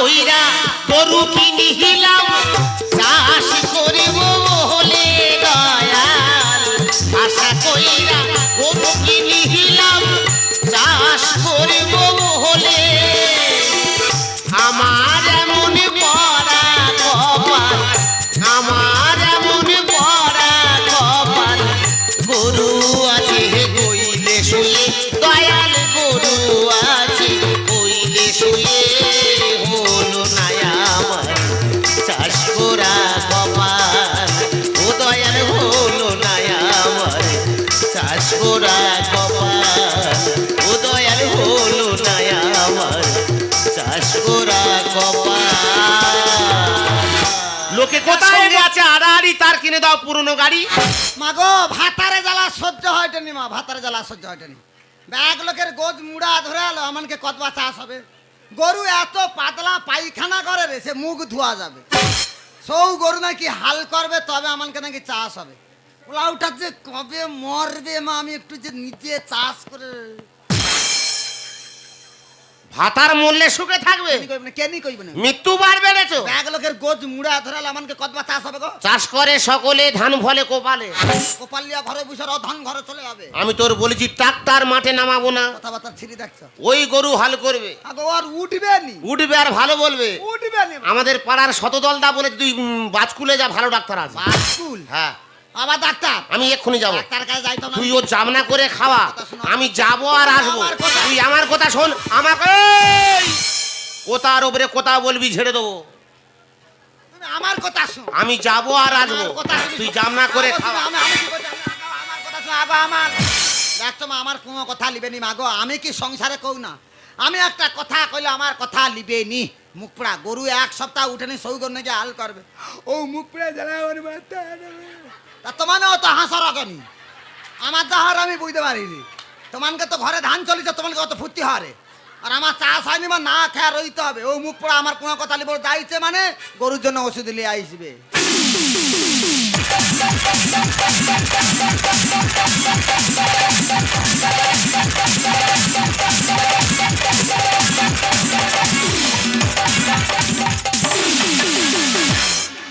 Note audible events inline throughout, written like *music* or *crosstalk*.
কইরা গরু কিনি চাষ লোকে কোথায় আছে আড়াআড়ি তার কিনে দাও পুরনো গাড়ি। মাগো ভাতারে জ্বালা সহ্য হয়টনি মা ভাতারে জ্বালা সহ্য হয়টনি। ব্যাগ লোকের গোজ মুড়া ধরে আলো আমাকে কতবা চাষ হবে। গরু এত পাতলা পায়খানা করে রে সে মুখ ধোয়া যাবে। সৌ গরু নাকি হাল করবে তবে আমাকে নাকি চাষ হবে। ওলাউটা যে কবে মরবে মা আমি একটু যে নিজে চাষ করে ভাতার মূল্যে সুখে থাকবে। কেনি কইবে না, না। মৃত্যু বার বেড়েছ ব্যাগ লোকের গোজ মুড়া ধরে আলো আমাকে কতবা চাষ হবে গো। চাষ করে সকলে ধান ফলে কোপালে। কোপালিয়া ঘরে বসে ধান ঘরে চলে যাবে। আমি তোর বলেছি ট্রাক্টার মাঠে নামাবো না। কথাবার্তা ছিড়ি দেখছ? ওই গরু হাল করবে। আর উঠবে নি। উঠবে আর ভালো বলবে। উঠবে আমাদের পাড়ার শতদলদা বলে তুই বাজকুলে যা ভালো ডাক্তার আছে। বাস্কুল হ্যাঁ। আবার ডাক্তার। আমি এক্ষুনি যাব। ডাক্তার কাছে যাইতো না। তুই ও জামনা করে খাওয়া। আমি যাব আর আসব। তুই আমার কথা শোন। আমাকে! কোথার ওপরে কোথা বলবি ঝেড়ে দেবো। আমার কথা শুন। আমি যাব আর আসব। তুই জামনা করে খাওয়া। আমার কথা শুন, আগো আমার। কোনো কথা লিবে নি মাগো আমি কি সংসারে কৌ না? আমি একটা কথা কইলে আমার কথা লিবে নি। মুখ পোড়া গরু এক সপ্তাহ উঠেনি সৌগর নাকি হাল করবে। ও মুখ পোড়া জ্বালা ওর মাথা তা তোমানেও তো হাসার আগনি আমার যাহার আমি বুঝতে পারিনি। তোমানকে তো ঘরে ধান চলিছে তোমাকে অত ফুর্তি হারে আর আমার চাষ হয়নি বা না খেয়া রইতে হবে। ও মুখ পোড়া আমার কোনো কথা লিব যাইছে মানে গরুর জন্য ওষুধ নিয়ে আইসবে।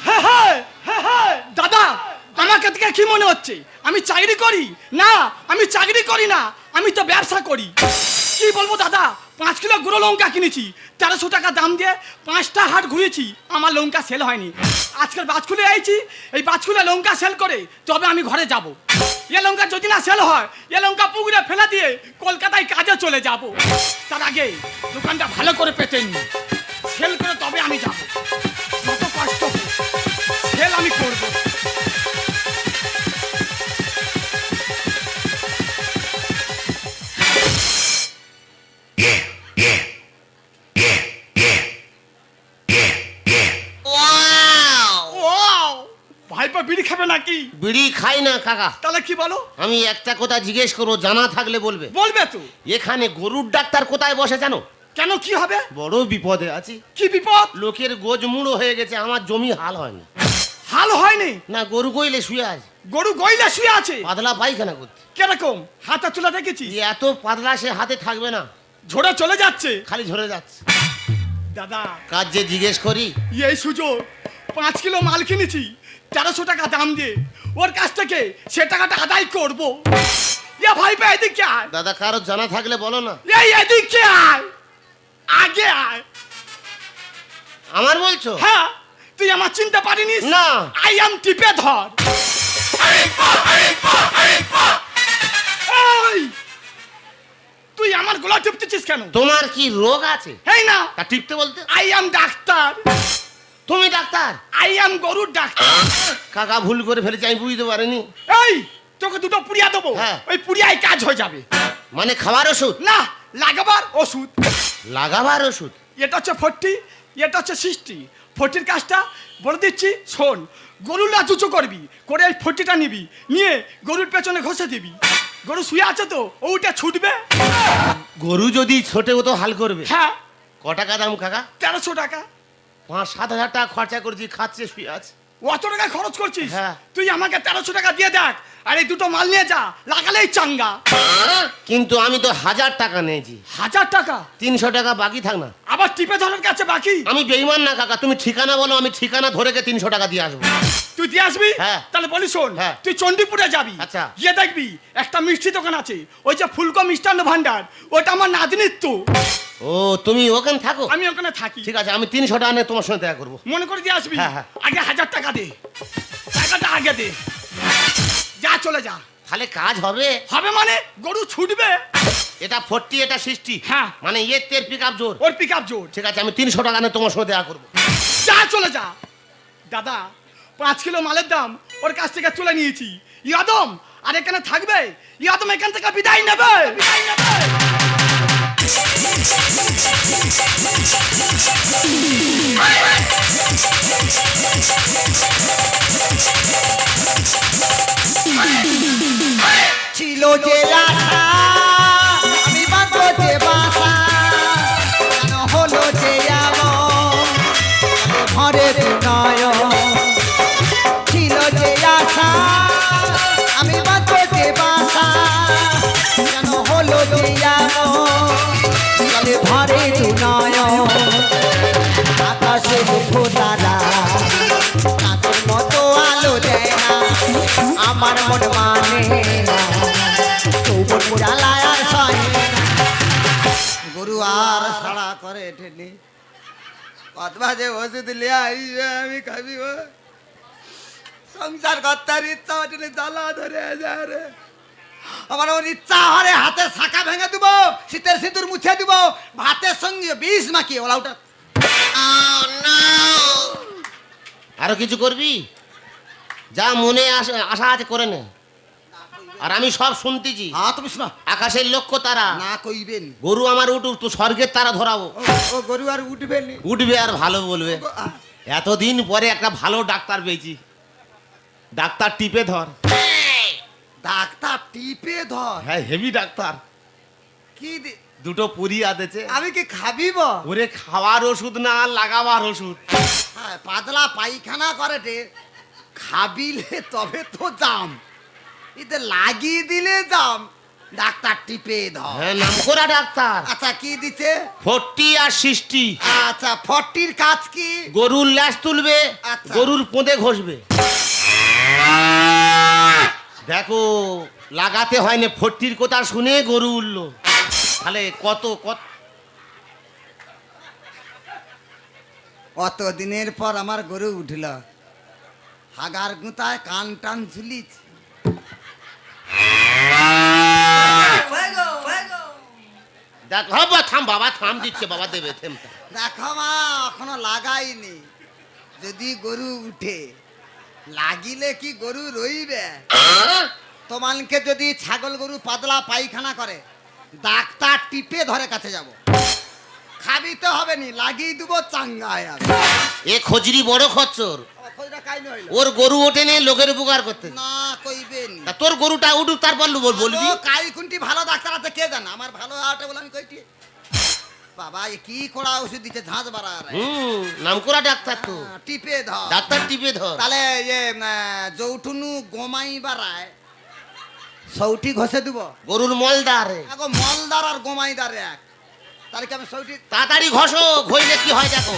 হ্যাঁ, হ্যাঁ, আমাকে থেকে কি মনে হচ্ছে? আমি চাকরি করি? না, আমি চাকরি করি না, আমি তো ব্যবসা করি। কি বলব দাদা? পাঁচ কিলো গুঁড়ো লঙ্কা কিনেছি, তেরোশো টাকা দাম দিয়ে পাঁচটা হাট ঘুরেছি, আমার লঙ্কা সেল হয়নি। আজকের বাজকুলে আইছি, এই বাজকুলে লঙ্কা সেল করে তবে আমি ঘরে যাব। এ লঙ্কা যদি না সেল হয়, এ লঙ্কা পুকুরে ফেলা দিয়ে কলকাতায় কাজে চলে যাব। তার আগে দোকানটা ভালো করে পেতেন সেল করে তবে আমি যাব। কত কষ্ট। সেল আমি করব। নাকি? বিড়ি খাই না কাকা। তাহলে কি বলো? আমি একটা কথা জিজ্ঞেস করব জানা থাকলে বলবে। বলবে তো। এখানে গরুর ডাক্তার কোথায় বসে জানো? কেন কি হবে? বড় বিপদে আছি। কি বিপদ? লোকের গোজ মুড়ো হয়ে গেছে আমার জমি হাল হয়নি। হাল হয়নি? না গরু কইলে শুয়ে আছে। গরু গইলে শুয়ে আছে? পাতলা পায়খানা করতে কীরকম? হাতে তুলে দেখেছি? এত পাতলা সে হাতে থাকবে না। ঝরে চলে যাচ্ছে? খালি ঝরে যাচ্ছে। দাদা। কাজ যে জিজ্ঞেস করি। এই সুযোগ পাঁচ কিলো মাল কিনেছি। তেরোশো টাকা দাম দিয়ে। ওর কাছ থেকে সে টাকাটা আদায় করব। ইয়া ভাইপা এদিকে আয়। দাদা কারও জানা থাকলে বলো না। এই এদিকে আয়। আগে আয়। আমার বলছো? হ্যাঁ তুই আমার চিনতে পারিনিস? না। আই এম টিপে ধর এই! তুই আমার গলা টিপতেছিস কেন? তোমার কি রোগ আছে? এই না। তা টিপতে বলতে। আই এম ডাক্তার তুমি ডাক্তার? আই এম গরুর ডাক্তার। কাকা ভুল করে ফেলেছি আমি বুঝতে পারিনি। এই তোকে দুটো পুড়িয়া দেবো। হ্যাঁ। ওই পুড়িয়ায় কাজ হয়ে যাবে। মানে খাবার ওষুধ? না লাগাবার ওষুধ। লাগাবার ওষুধ? এটা হচ্ছে ফোরটি এটা হচ্ছে সিক্সটি। ফোরটির কাজটা বলে দিচ্ছি শোন গরুর না চুচো করবি করে এই ফোরটিটা নিবি নিয়ে গরুর পেছনে ঘষে দিবি। গরু শুয়ে আছে তো ওটা ছুটবে। গরু যদি ছোটে ও তো হাল করবে। হ্যাঁ। ক টাকা দাম কাকা? তেরোশো টাকা। পাঁচ সাত হাজার টাকা খরচা করেছি খাচ্ছে শুয়ে আছে। অত টাকা খরচ করছিস? হ্যাঁ। তুই আমাকে তেরোশো টাকা দিয়ে দেখ। আর এই দুটো মাল নিয়ে যা লাগালেই চাঙ্গা। কিন্তু আমি তো হাজার টাকা নিয়েছি। হাজার টাকা? তিনশো টাকা বাকি থাক না। আবার টিপে ধরার কাছে বাকি? আমি বেইমান না কাকা। তুমি ঠিকানা বলো আমি ঠিকানা ধরে কে তিনশো টাকা দিয়ে আসব। তুই দিয়ে আসবি? হ্যাঁ। তাহলে বলি শোন হ্যাঁ। তুই চণ্ডীপুরে যাবি। আচ্ছা। গিয়ে দেখবি একটা মিষ্টি দোকান আছে ওই যে ফুলকো মিষ্টান্ন ভান্ডার ওটা আমার নাতনির তো। ও তুমি ওখানে থাকো? আমি ওখানে থাকি। ঠিক আছে আমি তিনশো টাকা নিয়ে তোমার সঙ্গে দেখা করব। মনে করে দিয়ে আসবি? হ্যাঁ। আগে হাজার টাকা দে। টাকাটা আগে দে। যা চলে যা। তাহলে কাজ হবে? হবে মানে? গরু ছুটবে। এটা ফোরটি এটা সিক্সটি। হ্যাঁ। মানে ইয়ে তের পিক আপ জোর। ওর পিক আপ জোর। ঠিক আছে আমি তিনশো টাকা নিয়ে তোমার সঙ্গে দেখা করব। যা চলে যা। দাদা পাঁচ কিলো মালের দাম ওর কাছ থেকে তুলে নিয়েছি। ইয়াদম, আর এখানে থাকবে? ইয়াদম এখান থেকে বিদায় নেবে। ছিল যে আমার মন মানে জ্বালায় আর সয় গরু আর সাড়া করে ঠেলে। কত বাজে ওষুধ লিয়ে আইসে আমি খাবি ও। সংসার কর্তার ইচ্ছা ওঠে জ্বালা ধরে যায় রে। আমার ওর ইচ্ছা হরে হাতে শাখা ভেঙে দিব শীতের সিঁদুর মুছে দিব ভাতের সঙ্গে বিষ মাখিয়ে ওলা ওটা আরও কিছু করবি? যা মনে আস- আশা আছে করে নে। আর আমি সব শুনতেছি। হ্যাঁ তুমি শোনো। আকাশের লক্ষ্য তারা। না কইবেন। গরু আমার উঠু তো স্বর্গের তারা ধরাবো। ও গরু আর উঠবেন উঠবে আর ভালো বলবে। এতদিন পরে একটা ভালো ডাক্তার পেয়েছি। ডাক্তার টিপে ধর। ডাক্তার টিপে ধর। হ্যাঁ হেভি ডাক্তার। কি দুটো পুরি দিয়েছে আমি কি খাবিব? ওরে খাওয়ার ওষুধ না লাগাবার ওষুধ। হ্যাঁ পাতলা পায়খানা করে খাবিলে তবে তো দাম। এতে লাগিয়ে দিলে দাম। ডাক্তার টিপে ধর। হ্যাঁ নাম করা ডাক্তার। আচ্ছা কি দিছে? ফোরটি আর সিক্সটি। আচ্ছা ফর্টির কাজ কি? গরুর ল্যাস তুলবে আচ্ছা। গরুর পোঁদে ঘষবে। দেখো লাগাতে হয়নি ফোরটির কথা শুনে গরু উঠল। তাহলে কত কত? অত দিনের পর আমার গরু উঠল? হাগার গুঁতায় কান টান ঝুলিছ দেখ বাবা থাম বাবা থাম দিচ্ছে বাবা দেবে থেম দেখো মা এখনও লাগাইনি। যদি গরু উঠে লাগিলে কি গরু রইবে? তোমাকে যদি ছাগল গরু পাতলা পায়খানা করে ডাক্তার টিপে ধরে কাছে যাব। খাবি তো হবে নি লাগিয়ে দেবো চাঙ্গায় এ খজরি বড় খচ্চর। নইল ওর গরু ওঠে নিয়ে লোকের উপকার করতে। না কইবেন তোর গরুটা উঠুক তারপর বল- বলবি। ও, কাই কোনটি ভালো ডাক্তার আছে কে জানে? আমার ভালো আটে বলে আমি কইটি। বাবা এ কি কড়া ওষুধ দিচ্ছে ঝাঁঝ বাড়া হুম নাম করা ডাক্তার তো। টিপে ধর। ডাক্তার টিপে ধর। তাহলে ইয়ে যৌটুনু গোমাই বাড়ায় সৌটি ঘষে দিব। গরুর মলদারে আগো মলদার আর গোমাইদার এক। তাহলে কি আমি সৌটি তাড়াতাড়ি ঘষো ঘইলে কি হয় দেখো।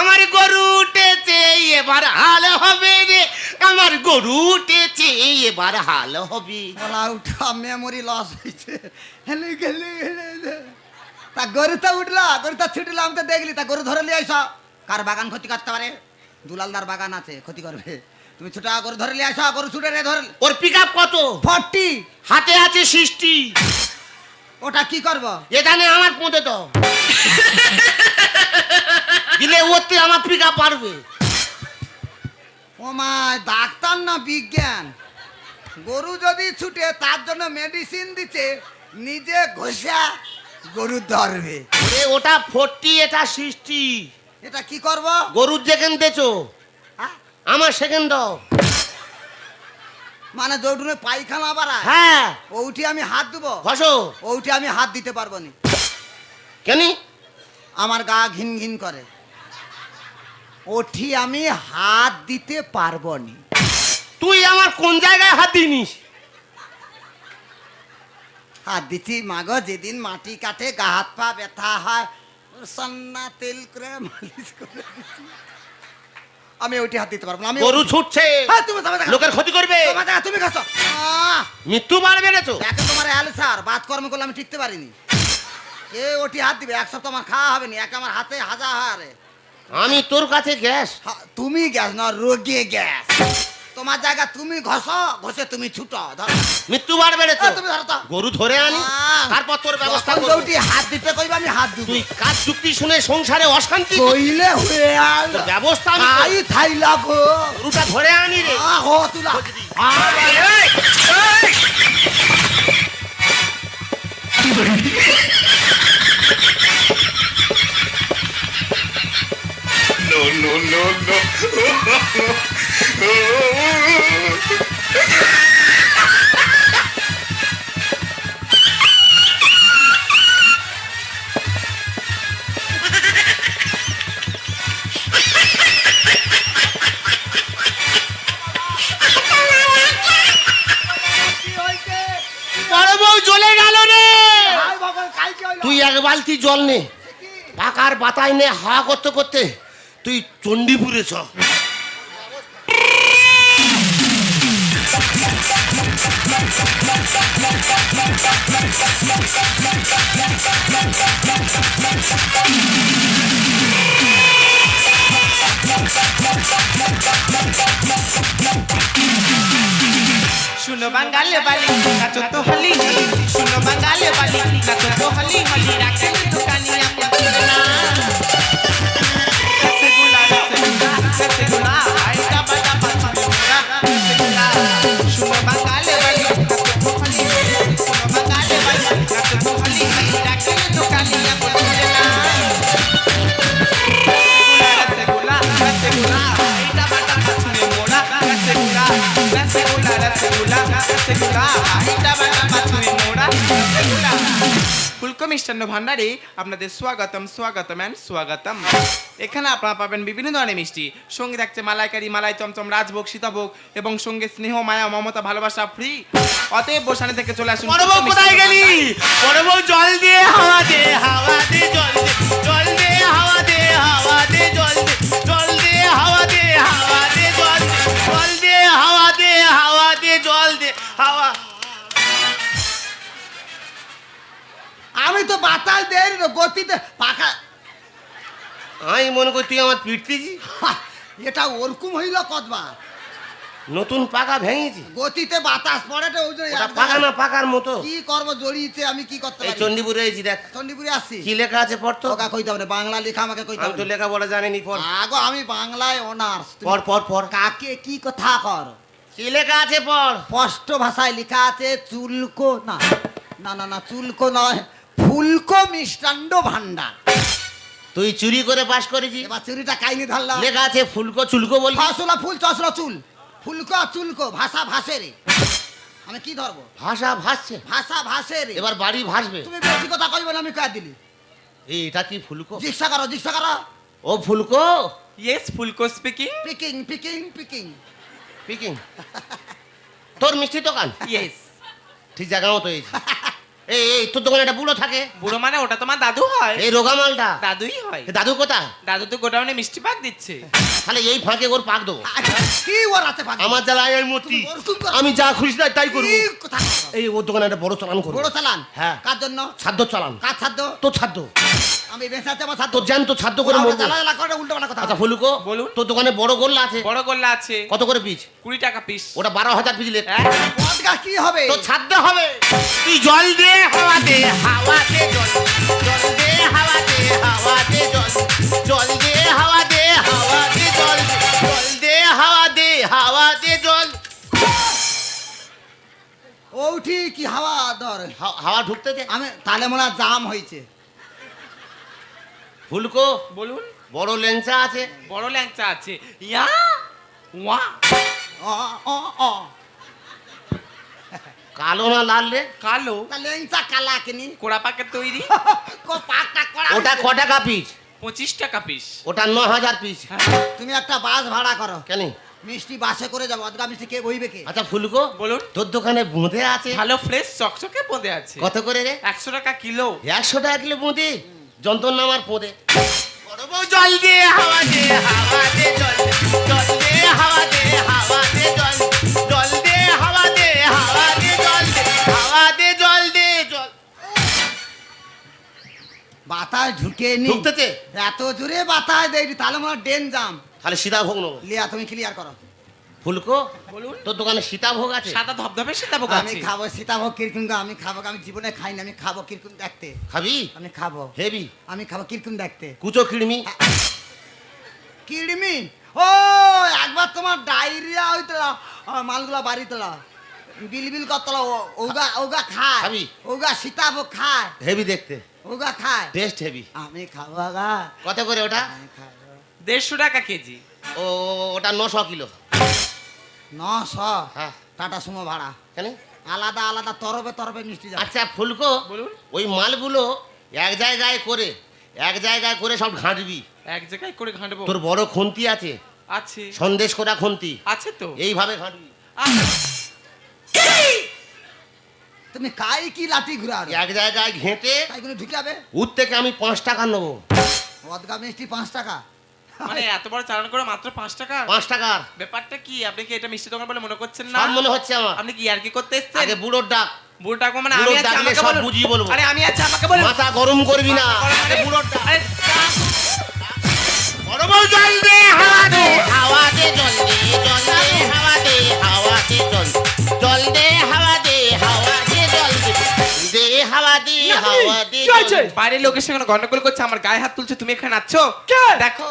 আমার গরু উঠেছে, এবার হাল হবে রে। আমার গরু উঠেছে, এবার হাল হবে। উঠা মেমোরি লস হয়েছে হেলে গেলে তা গরুটা উঠলা গরুটা ছুটলা, আমি তো দেখলি। তা গরু ধরে নিয়ে কার বাগান ক্ষতি করতে পারে? দুলালদার বাগান আছে, ক্ষতি করবে। তুমি ছোটা গরু ধরে নিয়ে আসা গরু ছুটে রে ধরে ওর পিক আপ কত? ফর্টি। হাতে আছে সৃষ্টি ওটা কি করব? এখানে আমার পৌঁছে দাও। *laughs* দিলে ওতে আমার পিক আপ পারবে ও মা ডাক্তার না বিজ্ঞান? গরু যদি ছুটে তার জন্য মেডিসিন দিচ্ছে নিজে ঘষা গরু ধরবে। ওটা ফোরটি এটা সৃষ্টি এটা কি করব? গরুর যেখান দেছো? আমার সেকেন্ড দাও। মানে যৌটুনে পায়খানা বাড়ায় হ্যাঁ। ওইটি আমি হাত দেবো ঘষো ওইটি আমি হাত দিতে পারব না। কেন? আমার গা ঘিন ঘিন করে। ওঠি আমি হাত দিতে পারব নি। তুই আমার কোন জায়গায় হাত দিনিস হাত দিচ্ছি মাগো যেদিন মাটি কাটে গা হাত পা ব্যথা হয় সন্না তেল করে মালিশ করে দিচ্ছি। আমি ওইটি হাত দিতে পারব না আমি গরু ছুটছে। হ্যাঁ, তুমি তোমার জায়গা- লোকের ক্ষতি করবে। তোমার জায়গা তুমি খাচ্ছ। মৃত্যু মারবে না তো দেখো তোমার অ্যালসার বাদ কর্ম করলে আমি টিকতে পারিনি। কে ওটি হাত দিবে এক সপ্তাহ আমার খাওয়া হবে না এক আমার হাতে হাজার হারে। আমি তোর কাছে গ্যাস। হা, তুমি গ্যাস না রোগে গ্যাস। তোমার জায়গা তুমি ঘষ ঘষে তুমি ছুটো ধরো। মৃত্যু বাড়বে না তো। এ, তুমি ধরো তো। গরু ধরে আনি তারপর তোর ব্যবস্থা করব। যৌটি হাত দিতে কইবে আমি হাত দিব। তুই কাজ চুক্তি শুনে সংসারে অশান্তি কইলে হয়ে আল তোর ব্যবস্থা আমি আই থাইলা গো। গরুটা ধরে আনি রে। আহ তুলা। এই, এই! বড় বউ জ্বলে গেল রে তুই এক বালতি জল নে। পাকার বাতায় নে হা করতে করতে তুই চণ্ডীপুরে চ। শুনো বাঙালি বালি নাচো তো হলি হলি। শুনো বাঙালি বালি নাচো তো হলি হলি। রাখাল দোকানি আপন না ফুলকো মিষ্টান্ন ভান্ডারে আপনাদের স্বাগতম স্বাগতম অ্যান্ড স্বাগতম এখানে আপনারা পাবেন বিভিন্ন ধরনের মিষ্টি সঙ্গে থাকছে মালাইকারি মালাই চমচম রাজভোগ সীতাভোগ এবং সঙ্গে স্নেহ মায়া মমতা ভালোবাসা ফ্রি অতএব বসানে থেকে চলে আসুন বড় বউ কোথায় গেলি? বড় বউ জল দে হাওয়া দে হাওয়া দে জল দে জল দে হাওয়া দে হাওয়া দে জল দে জল দে হাওয়া দে হাওয়া দে। জল দে হাওয়া দে হাওয়া দে জল দে হাওয়া। আমি তো বাতাল দেই না, গতিতে পাখা। আমি মনে করি তুই আমার পিটতেছি এটা ওরকম হইল কতবা নতুন পাকা ভেঙেছি। গতিতে বাতাস পড়ে তো ওই যে ওটা পাকা না পাকার মতো। কি করব জড়িয়েছে আমি কি করতে পারি? চণ্ডীপুরে এসেছি দেখ। চণ্ডীপুরে আসছি। কি লেখা আছে পড় তো। ওকা কইতে হবে না, বাংলা লেখা আমাকে কইতে আমি তো হবে লেখাপড়া জানিনি পড়। আগো আমি বাংলায় অনার্স। পড় পড় পড়। কাকে কি কথা কর? কি লেখা আছে পড়? স্পষ্ট ভাষায় লেখা আছে চুলকো না না না না চুলকো নয় ফুলকো মিষ্টান্ন ভান্ডার তুই চুরি করে পাশ করেছিস। এবার চুরিটা কাইনি ধরলাম। লেখা আছে ফুলকো চুলকো বলবি? ফাসলা ফুল চসলা চুল। ফুলকো চুলকো ভাষা ভাসে রে। আমি কি ধরবো? ভাষা ভাসছে। ভাষা ভাসে রে। এবার বাড়ি ভাসবে। তুমি বেশি কথা কইবে না আমি কয়ে দিলি? এই এটা কি ফুলকো? জিজ্ঞাসা করো জিজ্ঞাসা করো। ও Phulko? Yes Phulko speaking peaking peaking peaking peaking তোর মিষ্টি দোকান? ইয়েস ঠিক জায়গা মতো এই এই এই তোর দোকানে একটা বুড়ো থাকে। বুড়ো মানে ওটা তোমার দাদু হয়। এই রোগা মালটা। দাদুই হয়। দাদু কোথায়? দাদু তো গোডাউনে মিষ্টি পাক দিচ্ছে। তাহলে এই ফাঁকে ওর পাক দেবো। আচ্ছা, কি ওর? আমার জ্বালায় এই মূর্তি। আমি যা খুশি তাই- তাই করব। কথা এই ওর দোকানে একটা বড় চালান করব। বড় চালান? হ্যাঁ। কার জন্য? ছাদ্য চালান। কার ছাদ্য? তোর ছাদ্য। আমি আমার করে আমরা মরবো। জ্বালা জ্বালা করে উল্টো পাল্টা কথা আচ্ছা ফুলকো বলুন। তোর দোকানে বড় গোল্লা আছে? বড় গোল্লা আছে। কত করে পিস? কুড়ি টাকা পিস ওটা বারো হাজার পিস হ্যাঁ। কি হবে? তো হবে। তুই জল দে হাওয়া দে হাওয়া দে জল। জল দে হাওয়া দে হাওয়া দে জল। জল দে হাওয়া দে হাওয়া দে। জল জল দে হাওয়া দে হাওয়া দে জল। ওঠি কি হাওয়া ধর। হা- হাওয়া ঢুকতে দে। আমি তাহলে মনে জাম হয়েছে। ফুলকো বলুন। বড় লেংচা আছে। বড় ল্যাংচা আছে। ইয়া ওয়া। অ অ কালো না লাল রে? কালো। লেংচা কালা কিনি কোড়া পাকের তৈরি। *laughs* কো পাকটা করা ওটা ক টাকা পিস? পঁচিশ টাকা পিস ওটা ন হাজার পিস তুমি একটা বাস ভাড়া করো। কেন? মিষ্টি বাসে করে যাব। অদগা মিষ্টি কে বইবে কে? আচ্ছা ফুলকো বলুন। তোর দোকানে বোঁদে আছে? ভালো ফ্রেশ চকচকে বোঁদে আছে। কত করে রে? একশো টাকা কিলো। একশো টাকা কিলো বোঁদে? যন্ত্র নামার পোঁদে। জল দে হাওয়া দে হাওয়া দে জল জল দে হাওয়া দে হাওয়া দে জল জল দে হাওয়া দে হাওয়া দে জল দে হাওয়া দে বাতাস ঢুকে নি ঢুকতেছে? এত জোরে বাতাস দেয় তাহলে মনে ডেন জাম তাহলে সীতাভোগ নেব। লিয়া তুমি ক্লিয়ার করো। ফুলকো বলুন। তোর দোকানে সীতাভোগ আছে? সাদা ধবধবে সীতাভোগ আমি আছে। খাব সীতাভোগ কীরকম আমি খাব আমি জীবনে খাইনি আমি খাব কীরকম দেখতে। খাবি? আমি খাব। হেবি আমি খাব কীরকম দেখতে। কুচো কিড়মি। কিড়মি? ও একবার তোমার ডায়রিয়া হইতলা মালগুলা বাড়ি তোলা বিল বিল করতলা ওগা ওগা খায় খাবি? ওগা সীতাভোগ খায় হেভি দেখতে। ওগা খায় টেস্ট হেভি আমি খাব গা কত করে ওটা? দেড়শো টাকা কেজি। ও ওটা নশো কিলো। নশো? হ্যাঁ। টাটা সুমো ভাড়া। কেন? আলাদা আলাদা তরবে তরবে মিষ্টি আচ্ছা ফুলকো বলুন। ওই মালগুলো এক জায়গায় করে এক জায়গায় করে সব ঘাঁটবি। এক জায়গায় করে ঘাঁটবো। তোর বড় খুন্তি আছে। আছে। সন্দেশ করা খুন্তি। আছে তো। এইভাবে ঘাঁটবি। আচ্ছা, তুমি কাই কি লাঠি ঘুরাবে এক জায়গায় ঘেঁটে তাই কোনো ঢুকাবে? উর থেকে আমি পাঁচ টাকা নেব। অদগা মিষ্টি পাঁচ টাকা। মানে এত বড় চালান করে মাত্র পাঁচ টাকা? পাঁচ টাকার ব্যাপারটা কি? আপনি কি এটা মিষ্টি দোকান বলে মনে করছেন না? মনে হচ্ছে আমার। আপনি কি আর কি করতে এসেছেন? আগে বুড়োর ডাক। বুড়ো টাকা মানে আমি আছি আমাকে বলব। আরে আমি আছি আমাকে বলুন। মাথা গরম করবি না। আগে বুড়োর ডাক। বাইরের লোকের সঙ্গে গন্ডগোল করছে আমার গায়ে হাত তুলছে তুমি এখানে আছো কে? দেখো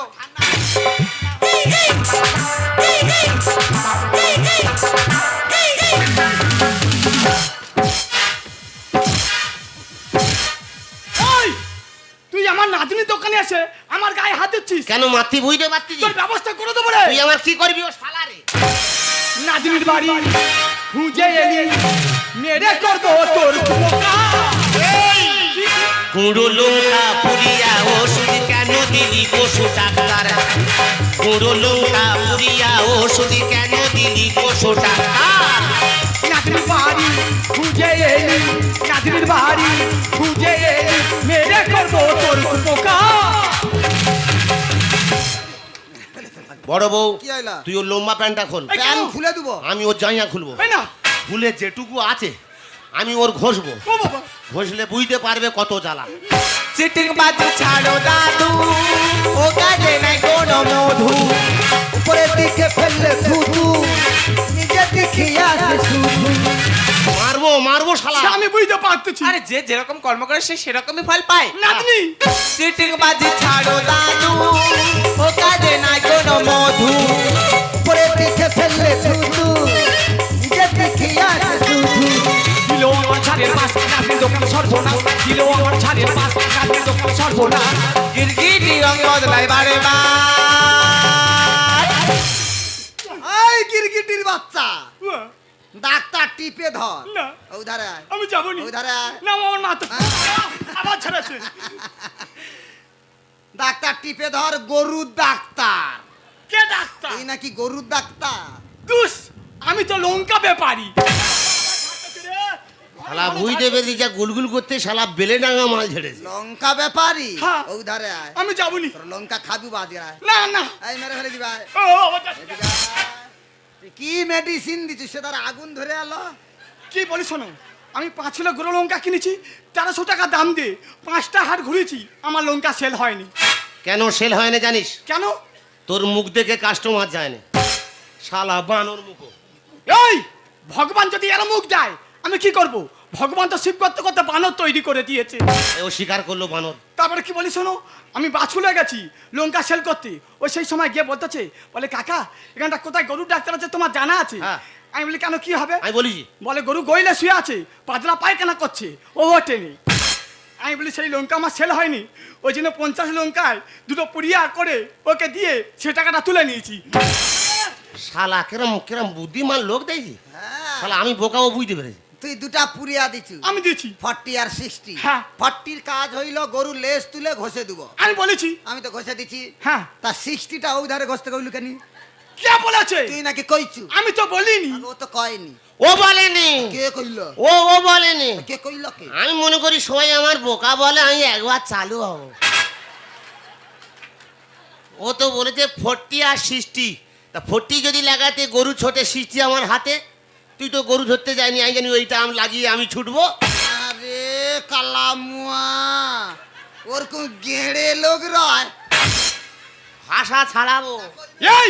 ওই তুই আমার নাতনির দোকানে এসে আমার গায়ে হাত দিচ্ছিস? কেন মাতৃ বুঝতে পারছিস তোর ব্যবস্থা করে দেবো রে। তুই আমার কি করবি ও শালারে নাতনির বাড়ি খুঁজে এলি। মেরে করব তোর পোকা কুড়ো লঙ্কা পুরিয়া ওষুধ কেন দিলি পশু পুরিয়া ওষুধ কেন দিলি পশু বাড়ি খুঁজে এলি বাড়ি খুঁজে এলি মেরে করব তোর পোকা বড় বউ তুই ওর লম্বা প্যান্টটা খোল। কেন? খুলে দেবো। আমি ওর জাইয়া খুলবো। না। খুলে যেটুকু আছে আমি ওর ঘষবো। ঘষলে বুঝতে পারবে কত জ্বালা। চিটিং বাজু ছাড়ো দাদু ও কাজে নাই কোনো মধু। উপরের দিকে ফেললে থুতু দিকে আসে শুধু। মারবো মারবো শালা। আমি বুঝতে পারতেছি। আরে যে যেরকম কর্ম করে সে সেরকমই ফল পায়। নাতনি। চিটিং বাজি ছাড়ো দাদু ও কাজে নাই কোনো মধু। উপরের দিকে ফেললে থুতু আমার ছাদের পাশ নাতনির দোকান সর্বনাশ। দিল আমার ছাদের পাশ নাতনির দোকান সর্বনাশ। গিরগিটি রং বদলাই বারে এই গিরগিটির বাচ্চা। ডাক্তার টিপে ধর। না। ওই আয়। আমি যাবনি। ওই ধারে আয়। না আমার মাথা আবার ছাড়াচ্ছে ডাক্তার টিপে ধর গরুর ডাক্তার। কে ডাক্তার? এই নাকি গরুর ডাক্তার? দুস আমি তো লঙ্কা ব্যাপারি। শালা বুঝতে পেরেছি যা গুলগুল করতে শালা বেলে ডাঙা মাল ঝেড়েছে। লঙ্কা ব্যাপারী। ওই ধারে আয়। আমি যাবনি। তোর লঙ্কা খাবি বাজে আয়। না না। এই মেরে ফেলে দিবা। ও কি মেডিসিন দিছিস? সে তার আগুন ধরে এলো কি বলি শোনো আমি পাঁচ কিলো গুঁড়ো লঙ্কা কিনেছি তেরোশো টাকা দাম দিয়ে পাঁচটা হাট ঘুরেছি আমার লঙ্কা সেল হয়নি। কেন সেল হয় না জানিস? কেন? তোর মুখ দেখে কাস্টমার যায় না শালা বানর মুখো। এই ভগবান যদি এর মুখ দেয় আমি কি করব? ভগবান তো শিব করতে করতে বানর তৈরি করে দিয়েছে। ও স্বীকার করল বানর। তারপরে কি বলি শোনো? আমি বাছুলে গেছি লঙ্কা সেল করতে। ও সেই সময় গিয়ে বলতেছে বলে কাকা এখানটা কোথায়? গরুর ডাক্তার আছে তোমার জানা আছে? হ্যাঁ। আমি বলি কেন কি হবে? আমি বলিছি বলে গরু গইলে শুয়ে আছে পাতলা পায়খানা করছে ও ওঠেনি। আমি বলি সেই লঙ্কা আমার সেল হয়নি। ওই জন্য পঞ্চাশ লঙ্কায় দুটো পুড়িয়া করে ওকে দিয়ে সে টাকাটা তুলে নিয়েছি। শালা কেরম কেরম বুদ্ধিমান লোক দেখছি হ্যাঁ। শালা আমি বোকাও বুঝতে পেরেছি। তুই দুটা পুরিয়া দিছু। আমি দিচ্ছি ফর্টি আর সিক্সটি। হ্যাঁ। ফর্টির কাজ হইল গরুর লেজ তুলে ঘষে দিব। আমি বলেছি। আমি তো ঘষে দিছি। হ্যাঁ। তা সিক্সটিটা ধারে ঘষতে কইলু কেন? কে বলেছে? তুই নাকি কইছু? আমি তো বলিনি। ও তো কয়নি। ও বলেনি। কে কইল? ও ও বলেনি। কে কইল কে? আমি মনে করি সবাই আমার বোকা বলে আমি একবার চালু হব। ও তো বলেছে ফোরটি আর সিক্সটি। তা ফোরটি যদি লাগাতে গরু ছোটে সিক্সটি আমার হাতে তুই তো গরু ধরতে যায়নি আমি জানি ওইটা আমি লাগিয়ে আমি ছুটবো। আরে কালামুয়া ওরকম গেড়ে লোক রয়। ভাষা ছাড়াবো। এই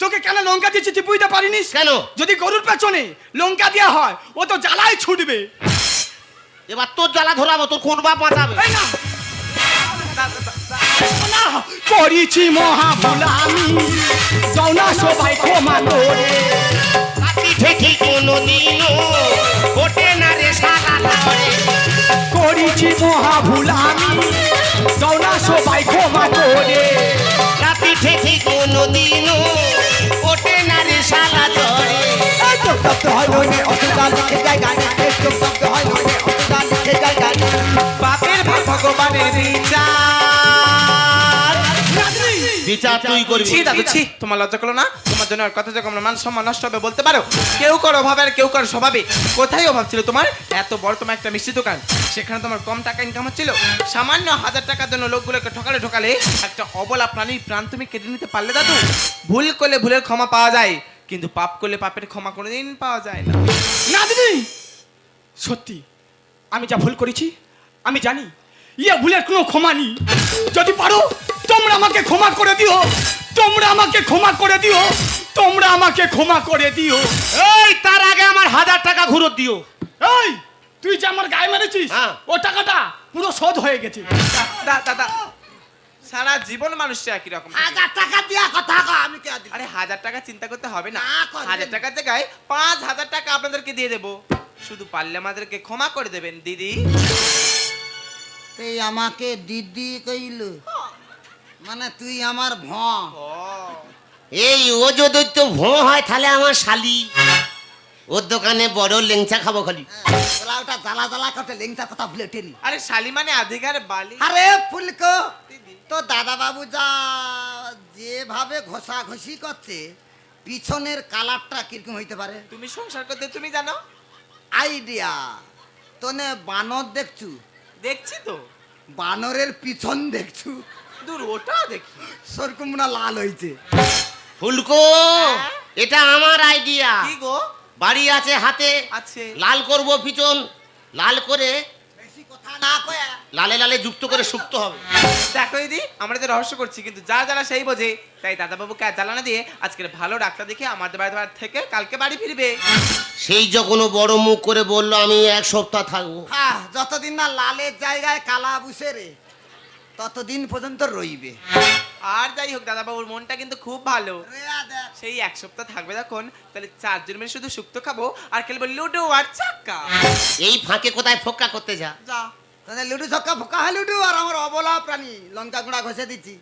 তোকে কেন লঙ্কা দিচ্ছি তুই বুঝতে পারিনিস? কেন? যদি গরুর পেছনে লঙ্কা দেওয়া হয় ও তো জ্বালাই ছুটবে। এবার তোর জ্বালা ধরাবো তোর কোন বাপ বাঁচাবে? এই না। না করেছি মহা ভুল আমি যাও না সবাই ক্ষমা করে। কাটি ঠেকি কোনো দিনও ওঠে না রে সারা করেছি মহা ভুল আমি। না সবাই ক্ষমা করে। কাটি ঠেকি কোনো দিনও ওঠে না রে সারা ধরে বাপের ভাই ভগবানের বিচার। বিচার তুই করবি? ছি দাদু ছি। তোমার লজ্জা করো না। তোমার জন্য আর কথা যখন মান সম্মান নষ্ট হবে বলতে পারো? কেউ করো অভাবে আর কেউ করো স্বভাবে। কোথায় অভাব ছিল তোমার? এত বড় তোমার একটা মিষ্টি দোকান। সেখানে তোমার কম টাকা ইনকাম হচ্ছিল। সামান্য হাজার টাকার জন্য লোকগুলোকে ঠকালে ঠকালে একটা অবলা প্রাণীর প্রাণ তুমি কেটে নিতে পারলে দাদু। ভুল করলে ভুলের ক্ষমা পাওয়া যায় কিন্তু পাপ করলে পাপের ক্ষমা কোনোদিন পাওয়া যায় না। না দিদি! সত্যি আমি যা ভুল করেছি আমি জানি ইয়া ভুলের কোনো ক্ষমা নেই। যদি পারো তোমরা আমাকে ক্ষমা করে দিও। তোমরা আমাকে ক্ষমা করে দিও। তোমরা আমাকে ক্ষমা করে দিও। এই তার আগে আমার হাজার টাকা ঘুরত দিও। এই তুই যে আমার গায়ে মেরেছিস হ্যাঁ। ও টাকাটা পুরো শোধ হয়ে গেছে। দা- দাদা সারা জীবন মানুষটা একই রকম। থাকে। হাজার টাকা দিয়া কথা কও, আমি কে দিই আরে হাজার টাকা চিন্তা করতে হবে না। না, করবেন। হাজার টাকার জায়গায় পাঁচ হাজার টাকা আপনাদেরকে দিয়ে দেবো। শুধু পারলে আমাদেরকে ক্ষমা করে দেবেন দিদি। তুই আমাকে দিদি কইল। মানে তুই আমার ভ এই ও যদি তো ভো হয় তাহলে আমার শালি। ওর দোকানে বড় লেংচা খাব খালি। ওটা জ্বালা জ্বালা করতে লেংটা কথা ভুলে টেনি আরে শালি মানে আধিকার বালি। আরে ফুলকো তো দাদা বাবু যা যেভাবে ঘষা ঘষি করছে পিছনের কালারটা কীরকম হইতে পারে? তুমি সংসার করতে তুমি জানো? আইডিয়া। তোনে বানর দেখছু? দেখছি তো। বানরের পিছন দেখছু? দূর ওটা দেখি। সরকম না লাল হইছে। ফুলকো এটা আমার আইডিয়া কি গো? বাড়ি আছে হাতে। আছে। লাল করব পিছন লাল করে বেশি কথা না কয়ে। লালে লালে যুক্ত করে সুক্ত হবে। দেখো দিদি আমরা তো রহস্য করছি কিন্তু যা যারা সেই বোঝে তাই দাদাবাবুকে আর জ্বালানা দিয়ে আজকের ভালো ডাক্তার দেখে আমাদের বাড়ি বাড়ি থেকে কালকে বাড়ি ফিরবে। সেই যখন বড় মুখ করে বলল আমি এক সপ্তাহ থাকব। হ্যাঁ যতদিন না লালের জায়গায় কালা বুসে রে। ততদিন পর্যন্ত রইবে। আর যাই হোক দাদাবাবুর মনটা কিন্তু খুব ভালো। সেই এক সপ্তাহ থাকবে তখন তাহলে চারজন মিলে শুধু শুক্তো খাব আর খেলব লুডো আর চাক্কা। এই ফাঁকে কোথায় ফোক্কা করতে যা। যা। তাহলে লুডু ছক্কা ফোকা হয় লুডু আর আমার অবলা প্রাণী লঙ্কা গুঁড়া ঘষে দিচ্ছি।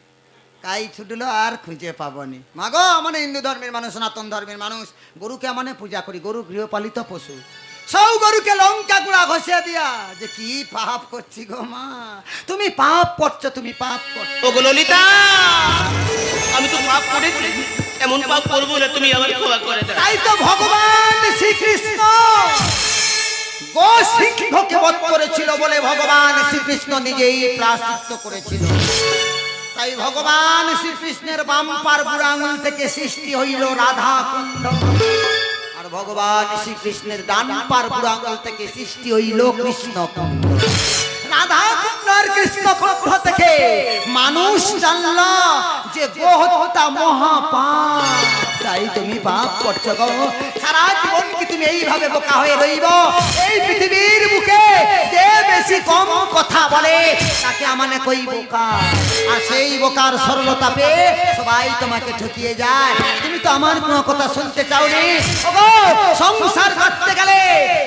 কাই ছুটলো আর খুঁজে পাবনি। মাগো মানে হিন্দু ধর্মের মানুষ সনাতন ধর্মের মানুষ গরুকে মানে পূজা করি। গরু গৃহপালিত পশু। সব গরুকে লঙ্কা গুঁড়া ঘষে দিয়া যে কি পাপ করছি গো মা। তুমি পাপ করছ তুমি পাপ করছ। ও ললিতা আমি তো পাপ করেছি এমন পাপ করব না তুমি আমার ক্ষমা করে দাও। তাই তো ভগবান শ্রীকৃষ্ণ গো সিংহকে বধ করেছিল বলে ভগবান শ্রীকৃষ্ণ নিজেই প্রাশ্চিত্য করেছিল। তাই ভগবান শ্রীকৃষ্ণের বাম্পার বুড়া আঙুল থেকে সৃষ্টি হইল রাধা কুণ্ড ভগবান শ্রীকৃষ্ণের ডান পার পুরাঙ্গল থেকে সৃষ্টি হইল কৃষ্ণ কৃষ্ণ থেকে মানুষ জানলা যে গো মহাপান তাই তুমি পাপ করছ গো। সারা জীবন কি তুমি এইভাবে বোকা হয়ে রইব? এই পৃথিবীর বুকে যে বেশি কম কথা বলে, তাকে আমানে কই বোকা? আর সেই বোকার সরলতা পেয়ে সবাই তোমাকে ঠকিয়ে যায়। তুমি তো আমার কোনো কথা শুনতে চাওনি। ওগো, সংসার করতে গেলে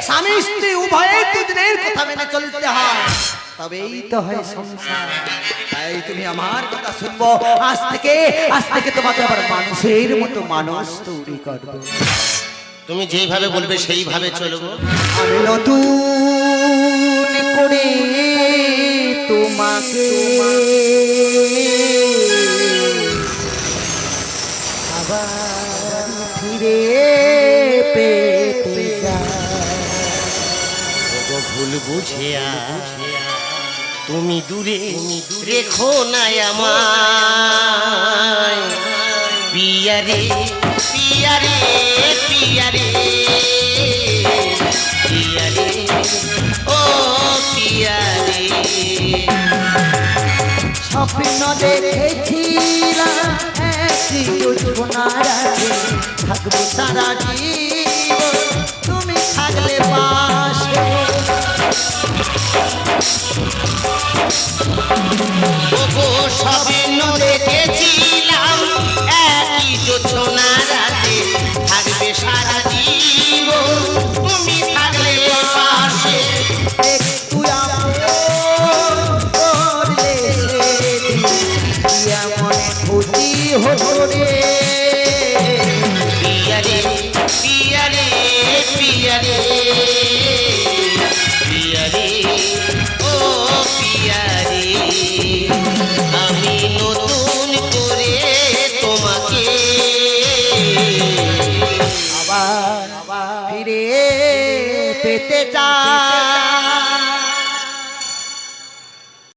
স্বামী স্ত্রী উভয়ের দুজনের কথা মেনে চলতে হয়। তবেই তো হয় সংসার। তাই তুমি আমার কথা শুনব। আজ থেকে আজ থেকে তোমাকে আবার মানুষের মতো মানুষ তৈরি করব। তুমি যেইভাবে বলবে সেইভাবে চলবো। আমি নতুন করে তোমাকে আবার ফিরে পেতে ভুল বুঝিয়া তুমি দূরে রেখো না আমায়। পিয়ারে পিয়ারে পিয়ারে পিয়ারে, ও পিয়ারে। স্বপ্ন দেখেছিলাম একটি যোজনার থাকব সারা জীবন, তুমি থাকলে পাশে